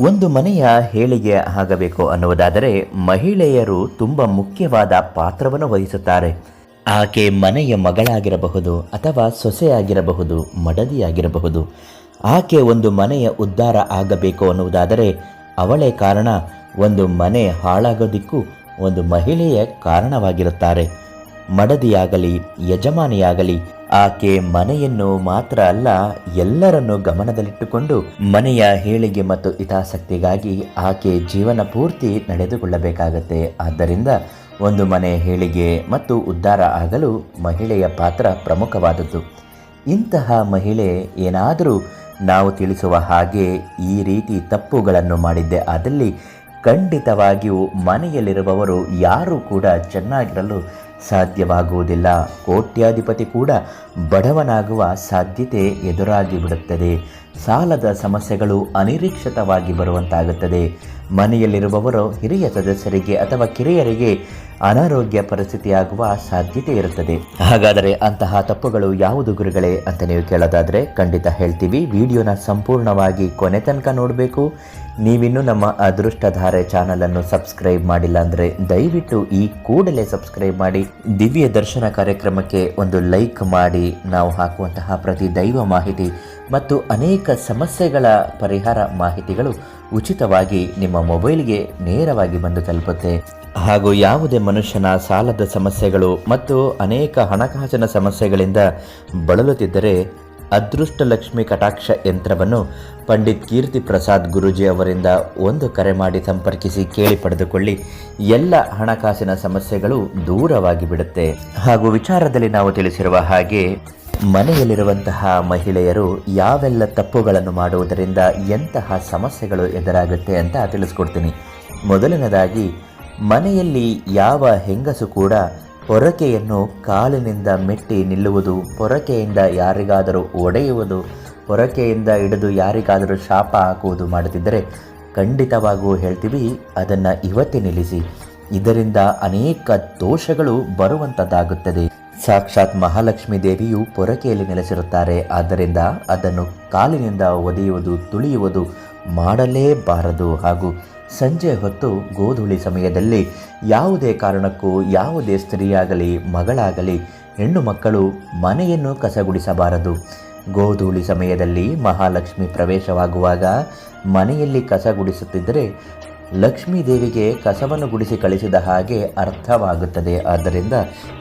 ಒಂದು ಮನೆಯ ಹೇಳಿಗೆ ಆಗಬೇಕು ಅನ್ನುವುದಾದರೆ ಮಹಿಳೆಯರು ತುಂಬ ಮುಖ್ಯವಾದ ಪಾತ್ರವನ್ನು ವಹಿಸುತ್ತಾರೆ. ಆಕೆ ಮನೆಯ ಮಗಳಾಗಿರಬಹುದು ಅಥವಾ ಸೊಸೆಯಾಗಿರಬಹುದು, ಮಡದಿಯಾಗಿರಬಹುದು. ಆಕೆ ಒಂದು ಮನೆಯ ಉದ್ಧಾರ ಆಗಬೇಕು ಅನ್ನುವುದಾದರೆ ಅವಳೇ ಕಾರಣ. ಒಂದು ಮನೆ ಹಾಳಾಗೋದಿಕ್ಕೂ ಒಂದು ಮಹಿಳೆಯ ಕಾರಣವಾಗಿರುತ್ತಾರೆ. ಮಡದಿಯಾಗಲಿ, ಯಜಮಾನಿಯಾಗಲಿ, ಆಕೆ ಮನೆಯನ್ನು ಮಾತ್ರ ಅಲ್ಲ, ಎಲ್ಲರನ್ನು ಗಮನದಲ್ಲಿಟ್ಟುಕೊಂಡು ಮನೆಯ ಹೇಳಿಗೆ ಮತ್ತು ಹಿತಾಸಕ್ತಿಗಾಗಿ ಆಕೆ ಜೀವನ ಪೂರ್ತಿ ನಡೆದುಕೊಳ್ಳಬೇಕಾಗತ್ತೆ. ಆದ್ದರಿಂದ ಒಂದು ಮನೆ ಹೇಳಿಗೆ ಮತ್ತು ಉದ್ಧಾರ ಆಗಲು ಮಹಿಳೆಯ ಪಾತ್ರ ಪ್ರಮುಖವಾದದ್ದು. ಇಂತಹ ಮಹಿಳೆ ಏನಾದರೂ ನಾವು ತಿಳಿಸುವ ಹಾಗೆ ಈ ರೀತಿ ತಪ್ಪುಗಳನ್ನು ಮಾಡಿದ್ದೆ ಆದಲ್ಲಿ ಖಂಡಿತವಾಗಿಯೂ ಮನೆಯಲ್ಲಿರುವವರು ಯಾರೂ ಕೂಡ ಚೆನ್ನಾಗಿರಲು ಸಾಧ್ಯವಾಗುವುದಿಲ್ಲ. ಕೋಟ್ಯಾಧಿಪತಿ ಕೂಡ ಬಡವನಾಗುವ ಸಾಧ್ಯತೆ ಎದುರಾಗಿ ಬಿಡುತ್ತದೆ. ಸಾಲದ ಸಮಸ್ಯೆಗಳು ಅನಿರೀಕ್ಷಿತವಾಗಿ ಬರುವಂತಾಗುತ್ತದೆ. ಮನೆಯಲ್ಲಿರುವವರು ಹಿರಿಯ ಸದಸ್ಯರಿಗೆ ಅಥವಾ ಕಿರಿಯರಿಗೆ ಅನಾರೋಗ್ಯ ಪರಿಸ್ಥಿತಿಯಾಗುವ ಸಾಧ್ಯತೆ ಇರುತ್ತದೆ. ಹಾಗಾದರೆ ಅಂತಹ ತಪ್ಪುಗಳು ಯಾವುದು ಗುರುಗಳೇ ಅಂತ ನೀವು ಕೇಳೋದಾದರೆ ಖಂಡಿತ ಹೇಳ್ತೀವಿ. ವಿಡಿಯೋನ ಸಂಪೂರ್ಣವಾಗಿ ಕೊನೆ ತನಕ ನೋಡಬೇಕು. ನೀವಿನ್ನೂ ನಮ್ಮ ಅದೃಷ್ಟಧಾರೆ ಚಾನಲನ್ನು ಸಬ್ಸ್ಕ್ರೈಬ್ ಮಾಡಿಲ್ಲ ಅಂದರೆ ದಯವಿಟ್ಟು ಈ ಕೂಡಲೇ ಸಬ್ಸ್ಕ್ರೈಬ್ ಮಾಡಿ, ದಿವ್ಯ ದರ್ಶನ ಕಾರ್ಯಕ್ರಮಕ್ಕೆ ಒಂದು ಲೈಕ್ ಮಾಡಿ, ನಾವು ಹಾಕುವಂತಹ ಪ್ರತಿ ದೈವ ಮಾಹಿತಿ ಮತ್ತು ಅನೇಕ ಸಮಸ್ಯೆಗಳ ಪರಿಹಾರ ಮಾಹಿತಿಗಳು ಉಚಿತವಾಗಿ ನಿಮ್ಮ ಮೊಬೈಲ್ಗೆ ನೇರವಾಗಿ ಬಂದು ತಲುಪುತ್ತೆ. ಹಾಗೂ ಯಾವುದೇ ಮನುಷ್ಯನ ಸಾಲದ ಸಮಸ್ಯೆಗಳು ಮತ್ತು ಅನೇಕ ಹಣಕಾಸಿನ ಸಮಸ್ಯೆಗಳಿಂದ ಬಳಲುತ್ತಿದ್ದರೆ ಅದೃಷ್ಟ ಲಕ್ಷ್ಮಿ ಕಟಾಕ್ಷ ಯಂತ್ರವನ್ನು ಪಂಡಿತ್ ಕೀರ್ತಿ ಪ್ರಸಾದ್ ಗುರೂಜಿ ಅವರಿಂದ ಒಂದು ಕರೆ ಮಾಡಿ ಸಂಪರ್ಕಿಸಿ ಕೇಳಿ ಪಡೆದುಕೊಳ್ಳಿ, ಎಲ್ಲ ಹಣಕಾಸಿನ ಸಮಸ್ಯೆಗಳು ದೂರವಾಗಿ ಬಿಡುತ್ತೆ. ಹಾಗೂ ವಿಚಾರದಲ್ಲಿ ನಾವು ತಿಳಿಸಿರುವ ಹಾಗೆ, ಮನೆಯಲ್ಲಿರುವಂತಹ ಮಹಿಳೆಯರು ಯಾವೆಲ್ಲ ತಪ್ಪುಗಳನ್ನು ಮಾಡುವುದರಿಂದ ಎಂತಹ ಸಮಸ್ಯೆಗಳು ಎದುರಾಗುತ್ತೆ ಅಂತ ತಿಳಿಸ್ಕೊಡ್ತೀನಿ. ಮೊದಲನೇದಾಗಿ, ಮನೆಯಲ್ಲಿ ಯಾವ ಹೆಂಗಸು ಕೂಡ ಪೊರಕೆಯನ್ನು ಕಾಲಿನಿಂದ ಮೆಟ್ಟಿ ನಿಲ್ಲುವುದು, ಪೊರಕೆಯಿಂದ ಯಾರಿಗಾದರೂ ಒಡೆಯುವುದು, ಪೊರಕೆಯಿಂದ ಹಿಡಿದು ಯಾರಿಗಾದರೂ ಶಾಪ ಹಾಕುವುದು ಮಾಡುತ್ತಿದ್ದರೆ ಖಂಡಿತವಾಗೂ ಹೇಳ್ತೀವಿ, ಅದನ್ನು ಇವತ್ತೇ ನಿಲ್ಲಿಸಿ. ಇದರಿಂದ ಅನೇಕ ದೋಷಗಳು ಬರುವಂಥದ್ದಾಗುತ್ತದೆ ಸಾಕ್ಷಾತ್ ಮಹಾಲಕ್ಷ್ಮೀ ದೇವಿಯು ಪೊರಕೆಯಲ್ಲಿ ನೆಲೆಸಿರುತ್ತಾರೆ, ಆದ್ದರಿಂದ ಅದನ್ನು ಕಾಲಿನಿಂದ ಒದೆಯುವುದು, ತುಳಿಯುವುದು ಮಾಡಲೇಬಾರದು. ಹಾಗೂ ಸಂಜೆ ಹೊತ್ತು ಗೋಧೂಳಿ ಸಮಯದಲ್ಲಿ ಯಾವುದೇ ಕಾರಣಕ್ಕೂ ಯಾವುದೇ ಸ್ತ್ರೀಯಾಗಲಿ, ಮಗಳಾಗಲಿ, ಹೆಣ್ಣು ಮಕ್ಕಳು ಮನೆಯನ್ನು ಕಸಗುಡಿಸಬಾರದು. ಗೋಧೂಳಿ ಸಮಯದಲ್ಲಿ ಮಹಾಲಕ್ಷ್ಮಿ ಪ್ರವೇಶವಾಗುವಾಗ ಮನೆಯಲ್ಲಿ ಕಸ ಗುಡಿಸುತ್ತಿದ್ದರೆ ಲಕ್ಷ್ಮೀ ದೇವಿಗೆ ಕಸವನ್ನು ಗುಡಿಸಿ ಕಳಿಸಿದ ಹಾಗೆ ಅರ್ಥವಾಗುತ್ತದೆ. ಆದ್ದರಿಂದ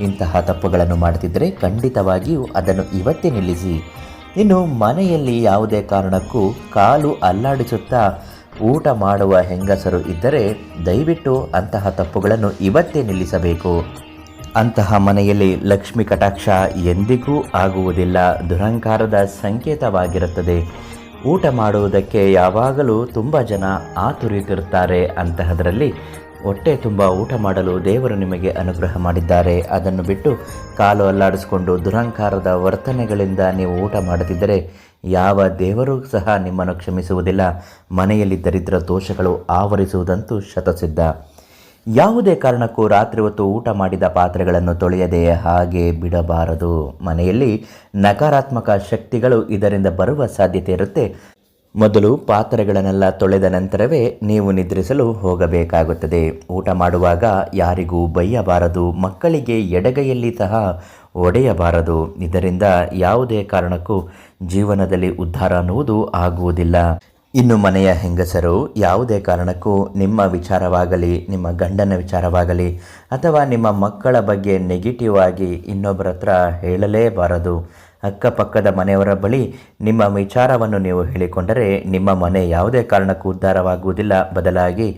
ಇಂತಹ ತಪ್ಪುಗಳನ್ನು ಮಾಡುತ್ತಿದ್ದರೆ ಖಂಡಿತವಾಗಿಯೂ ಅದನ್ನು ಇವತ್ತೇ ನಿಲ್ಲಿಸಿ. ಇನ್ನು ಮನೆಯಲ್ಲಿ ಯಾವುದೇ ಕಾರಣಕ್ಕೂ ಕಾಲು ಅಲ್ಲಾಡಿಸುತ್ತಾ ಊಟ ಮಾಡುವ ಹೆಂಗಸರು ಇದ್ದರೆ ದಯವಿಟ್ಟು ಅಂತಹ ತಪ್ಪುಗಳನ್ನು ಇವತ್ತೇ ನಿಲ್ಲಿಸಬೇಕು. ಅಂತಹ ಮನೆಯಲ್ಲಿ ಲಕ್ಷ್ಮಿ ಕಟಾಕ್ಷ ಎಂದಿಗೂ ಆಗುವುದಿಲ್ಲ. ದುರಂಕಾರದ ಸಂಕೇತವಾಗಿರುತ್ತದೆ. ಊಟ ಮಾಡುವುದಕ್ಕೆ ಯಾವಾಗಲೂ ತುಂಬ ಜನ ಆತುರಿತಿರುತ್ತಾರೆ ಅಂತಹದರಲ್ಲಿ ಹೊಟ್ಟೆ ತುಂಬ ಊಟ ಮಾಡಲು ದೇವರು ನಿಮಗೆ ಅನುಗ್ರಹ ಮಾಡಿದ್ದಾರೆ. ಅದನ್ನು ಬಿಟ್ಟು ಕಾಲು ಅಲ್ಲಾಡಿಸಿಕೊಂಡು ದುರಂಕಾರದ ವರ್ತನೆಗಳಿಂದ ನೀವು ಊಟ ಮಾಡುತ್ತಿದ್ದರೆ ಯಾವ ದೇವರೂ ಸಹ ನಿಮ್ಮನ್ನು ಕ್ಷಮಿಸುವುದಿಲ್ಲ. ಮನೆಯಲ್ಲಿ ದರಿದ್ರ ದೋಷಗಳು ಆವರಿಸುವುದಂತೂ ಶತಸಿದ್ಧ. ಯಾವುದೇ ಕಾರಣಕ್ಕೂ ರಾತ್ರಿ ಹೊತ್ತು ಊಟ ಮಾಡಿದ ಪಾತ್ರೆಗಳನ್ನು ತೊಳೆಯದೆ ಹಾಗೆ ಬಿಡಬಾರದು. ಮನೆಯಲ್ಲಿ ನಕಾರಾತ್ಮಕ ಶಕ್ತಿಗಳು ಇದರಿಂದ ಬರುವ ಸಾಧ್ಯತೆ ಇರುತ್ತೆ. ಮೊದಲು ಪಾತ್ರೆಗಳನ್ನೆಲ್ಲ ತೊಳೆದ ನಂತರವೇ ನೀವು ನಿದ್ರಿಸಲು ಹೋಗಬೇಕಾಗುತ್ತದೆ. ಊಟ ಮಾಡುವಾಗ ಯಾರಿಗೂ ಬೈಯಬಾರದು, ಮಕ್ಕಳಿಗೆ ಎಡಗೈಯಲ್ಲಿ ಸಹ ಒಡೆಯಬಾರದು. ಇದರಿಂದ ಯಾವುದೇ ಕಾರಣಕ್ಕೂ ಜೀವನದಲ್ಲಿ ಉದ್ಧಾರ ಅನ್ನುವುದು ಆಗುವುದಿಲ್ಲ. ಇನ್ನು ಮನೆಯ ಹೆಂಗಸರು ಯಾವುದೇ ಕಾರಣಕ್ಕೂ ನಿಮ್ಮ ವಿಚಾರವಾಗಲಿ, ನಿಮ್ಮ ಗಂಡನ ವಿಚಾರವಾಗಲಿ, ಅಥವಾ ನಿಮ್ಮ ಮಕ್ಕಳ ಬಗ್ಗೆ ನೆಗೆಟಿವ್ ಆಗಿ ಇನ್ನೊಬ್ಬರ ಹತ್ರ ಹೇಳಲೇಬಾರದು. ಅಕ್ಕಪಕ್ಕದ ಮನೆಯವರ ಬಳಿ ನಿಮ್ಮ ವಿಚಾರವನ್ನು ನೀವು ಹೇಳಿಕೊಂಡರೆ ನಿಮ್ಮ ಮನೆ ಯಾವುದೇ ಕಾರಣಕ್ಕೂ ಉದ್ಧಾರವಾಗುವುದಿಲ್ಲ. ಬದಲಾಗಿ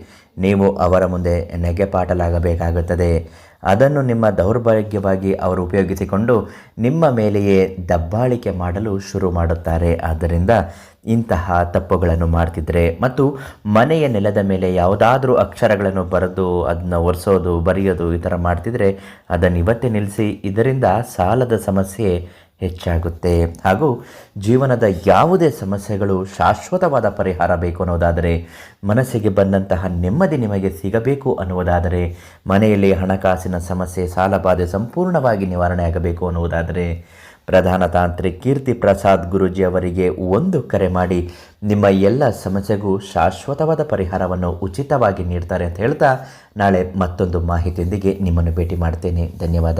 ನೀವು ಅವರ ಮುಂದೆ ನೆಗೆಪಾಟಲಾಗಬೇಕಾಗುತ್ತದೆ ಅದನ್ನು ನಿಮ್ಮ ದೌರ್ಭಾಗ್ಯವಾಗಿ ಅವರು ಉಪಯೋಗಿಸಿಕೊಂಡು ನಿಮ್ಮ ಮೇಲೆಯೇ ದಬ್ಬಾಳಿಕೆ ಮಾಡಲು ಶುರು ಮಾಡುತ್ತಾರೆ. ಆದ್ದರಿಂದ ಇಂತಹ ತಪ್ಪುಗಳನ್ನು ಮಾಡ್ತಿದ್ರೆ ಮತ್ತು ಮನೆಯ ನೆಲದ ಮೇಲೆ ಯಾವುದಾದ್ರೂ ಅಕ್ಷರಗಳನ್ನು ಬರೆದು ಅದನ್ನ ಒರೆಸೋದು, ಬರೆಯೋದು ಈ ಥರ ಮಾಡ್ತಿದ್ರೆ ಅದನ್ನು ಇವತ್ತೇ ನಿಲ್ಲಿಸಿ, ಇದರಿಂದ ಸಾಲದ ಸಮಸ್ಯೆ ಹೆಚ್ಚಾಗುತ್ತೆ. ಹಾಗೂ ಜೀವನದ ಯಾವುದೇ ಸಮಸ್ಯೆಗಳು ಶಾಶ್ವತವಾದ ಪರಿಹಾರ ಬೇಕು ಅನ್ನೋದಾದರೆ, ಮನಸ್ಸಿಗೆ ಬಂದಂತಹ ನೆಮ್ಮದಿ ನಿಮಗೆ ಸಿಗಬೇಕು ಅನ್ನುವುದಾದರೆ, ಮನೆಯಲ್ಲಿ ಹಣಕಾಸಿನ ಸಮಸ್ಯೆ ಸಾಲಬಾಧೆ ಸಂಪೂರ್ಣವಾಗಿ ನಿವಾರಣೆ ಆಗಬೇಕು ಅನ್ನುವುದಾದರೆ, ಪ್ರಧಾನ ತಾಂತ್ರಿಕ್ ಕೀರ್ತಿ ಪ್ರಸಾದ್ ಗುರೂಜಿ ಅವರಿಗೆ ಒಂದು ಕರೆ ಮಾಡಿ, ನಿಮ್ಮ ಎಲ್ಲ ಸಮಸ್ಯೆಗೂ ಶಾಶ್ವತವಾದ ಪರಿಹಾರವನ್ನು ಉಚಿತವಾಗಿ ನೀಡ್ತಾರೆ ಅಂತ ಹೇಳ್ತಾ ನಾಳೆ ಮತ್ತೊಂದು ಮಾಹಿತಿಯೊಂದಿಗೆ ನಿಮ್ಮನ್ನು ಭೇಟಿ ಮಾಡ್ತೇನೆ. ಧನ್ಯವಾದ.